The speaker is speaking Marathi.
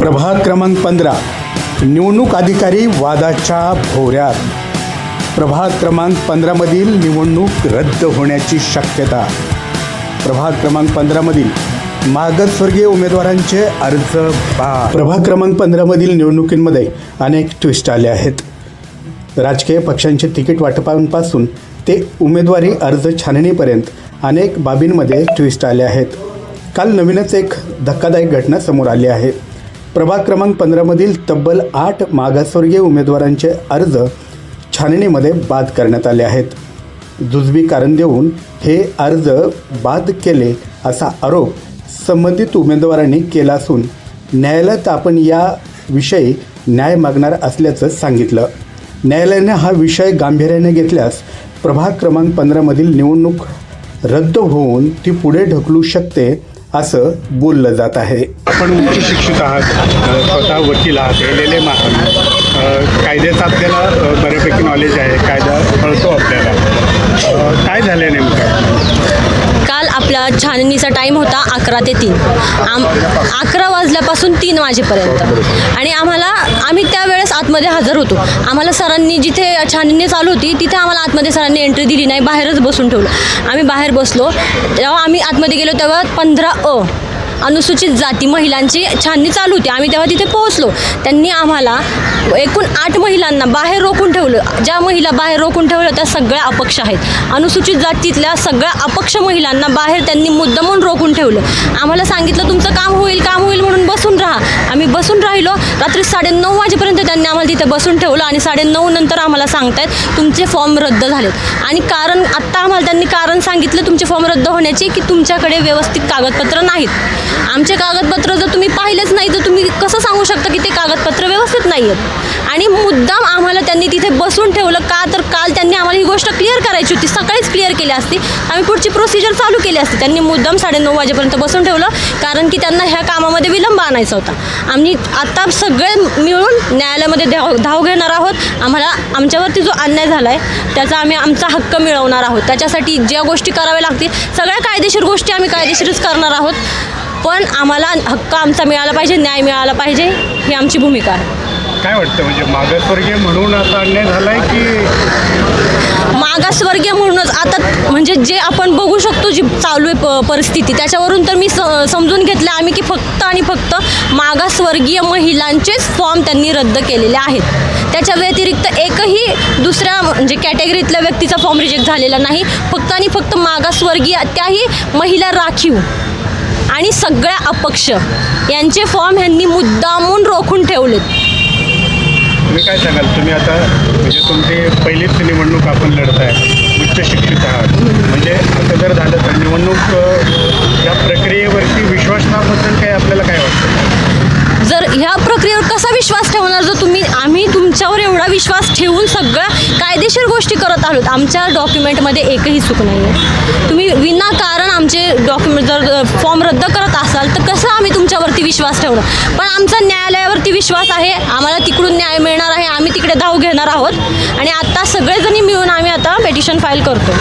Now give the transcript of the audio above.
प्रभाग क्रमांक पंधरा निवडणूक अधिकारी वादाच्या भोवऱ्यात. प्रभाग क्रमांक पंधरामधील निवडणूक रद्द होण्याची शक्यता. प्रभाग क्रमांक पंधरामधील मागासवर्गीय उमेदवारांचे अर्ज प्रभाग क्रमांक पंधरामधील निवडणुकींमध्ये अनेक ट्विस्ट आले आहेत. राजकीय पक्षांचे तिकीट वाटपांपासून ते उमेदवारी अर्ज छाननीपर्यंत अनेक बाबींमध्ये ट्विस्ट आले आहेत. काल नवीनच एक धक्कादायक घटना समोर आली आहे. प्रभाग क्रमांक पंधरामधील तब्बल आठ मागासवर्गीय उमेदवारांचे अर्ज छाननीमध्ये बाद करण्यात आले आहेत. जुजबी कारण देऊन हे अर्ज बाद केले असा आरोप संबंधित उमेदवारांनी केला असून न्यायालयात आपण या विषयी न्याय मागणार असल्याचं सांगितलं. न्यायालयाने हा विषय गांभीर्याने घेतल्यास प्रभाग क्रमांक पंधरामधील निवडणूक रद्द होऊन ती पुढे ढकलू शकते असं बोललं जात आहे. आपण उच्च शिक्षित आहात स्वतः वकील आहात एल एल एम आहात कायद्याचं आपल्याला बऱ्यापैकी नॉलेज आहे कायदा कळतो आपल्याला. काय झालं नेमकं? छाननीचा टाईम होता अकरा ते तीन. आम अकरा वाजल्यापासून तीन वाजेपर्यंत. आणि आम्हाला आम्ही त्यावेळेस आतमध्ये हजर होतो. आम्हाला सरांनी जिथे छाननी चालू होती तिथे आम्हाला आतमध्ये सरांनी एंट्री दिली नाही. बाहेरच बसून ठेवलं. आम्ही बाहेर बसलो. तेव्हा आम्ही आतमध्ये गेलो तेव्हा पंधरा अ अनुसूचित जाती महिलांची छाननी चालू होती. आम्ही तेव्हा तिथे पोहोचलो. त्यांनी आम्हाला एकूण आठ महिलांना बाहेर रोखून ठेवलं. ज्या महिला बाहेर रोखून ठेवलं त्या सगळ्या अपक्ष आहेत. अनुसूचित जातीतल्या सगळ्या अपक्ष महिलांना बाहेर त्यांनी मुद्दामून रोखून ठेवलं. आम्हाला सांगितलं तुमचं काम होईल काम होईल. आम्ही बसून राहिलो. रात्री साडेनऊ वाजेपर्यंत त्यांनी आम्हाला तिथे बसून ठेवलं आणि साडेनऊ नंतर आम्हाला सांगतायत तुमचे फॉर्म रद्द झालेत. आणि कारण आत्ता आम्हाला त्यांनी कारण सांगितलं तुमचे फॉर्म रद्द होण्याचे की तुमच्याकडे व्यवस्थित कागदपत्र नाहीत. आमचे कागदपत्र जर तुम्ही पाहिलेच नाही तर तुम्ही कसं सांगू शकता की ते कागदपत्र व्यवस्थित नाही आहेत आणि मुद्दाम आम्हाला त्यांनी तिथे बसून ठेवलं. का तर काल त्यांनी आम्हाला ही गोष्ट क्लिअर करायची होती. सकाळीच क्लिअर केली असती. आम्ही पुढची प्रोसिजर चालू केली असती. त्यांनी मुद्दाम साडेनऊ वाजेपर्यंत बसून ठेवलं. कारण की त्यांना ह्या कामामध्ये विलंब आणायचा होता. आम्ही आत्ता सगळे मिळून न्यायालयामध्ये धाव धाव घेणार आहोत. आम्हाला आमच्यावरती जो अन्याय झाला आहे त्याचा आम्ही आमचा हक्क मिळवणार आहोत. त्याच्यासाठी ज्या गोष्टी कराव्या लागतील सगळ्या कायदेशीर गोष्टी आम्ही कायदेशीरच करणार आहोत. पण आम्हाला हक्क आमचा मिळाला पाहिजे न्याय मिळाला पाहिजे ही आमची भूमिका आहे. काय वाटतं? म्हणजे मागासवर्गीय म्हणून आता अन्याय झालाय की मागासवर्गीय म्हणूनच आता म्हणजे जे आपण बघू शकतो जी चालू आहे प परिस्थिती त्याच्यावरून तर मी स समजून घेतलं आम्ही की फक्त आणि फक्त मागासवर्गीय महिलांचेच फॉर्म त्यांनी रद्द केलेले आहेत. त्याच्या व्यतिरिक्त एकही दुसऱ्या म्हणजे कॅटेगरीतल्या व्यक्तीचा फॉर्म रिजेक्ट झालेला नाही. फक्त आणि फक्त मागासवर्गीय त्याही महिला राखीव आणि सगळ्या अपक्ष यांचे फॉर्म ह्यांनी मुद्दामून रोखून ठेवलेत. तुम्ही काय सांगाल? तुम्ही आता म्हणजे तुमची पहिलीच निवडणूक आपण लढत आहे. उच्च शिक्षित आहात. म्हणजे असं जर झालं तर निवडणूक या प्रक्रियेवरती विश्वासनाबद्दल काय आपल्याला काय वाटतं? जर ह्या प्रक्रियेवर कसा विश्वास ठेवणार? जर तुम्ही आम्ही तुमच्यावर एवढा विश्वास ठेवून सगळ्या कायदेशीर गोष्टी करत आहोत आमच्या डॉक्युमेंटमध्ये एकही चूक नाही आहे तुम्ही विनाकारण आमचे डॉक्युमेंट जर फॉर्म रद्द करत असाल तर कसं आम्ही तुमच्यावरती विश्वास ठेवणं. पण आमचा न्यायालयावरती विश्वास आहे. आम्हाला तिकडून न्याय मिळणार आहे. आम्ही तिकडे धाव घेणार आहोत. आणि आत्ता सगळेजणी मिळून आम्ही आता पेटिशन फाईल करतो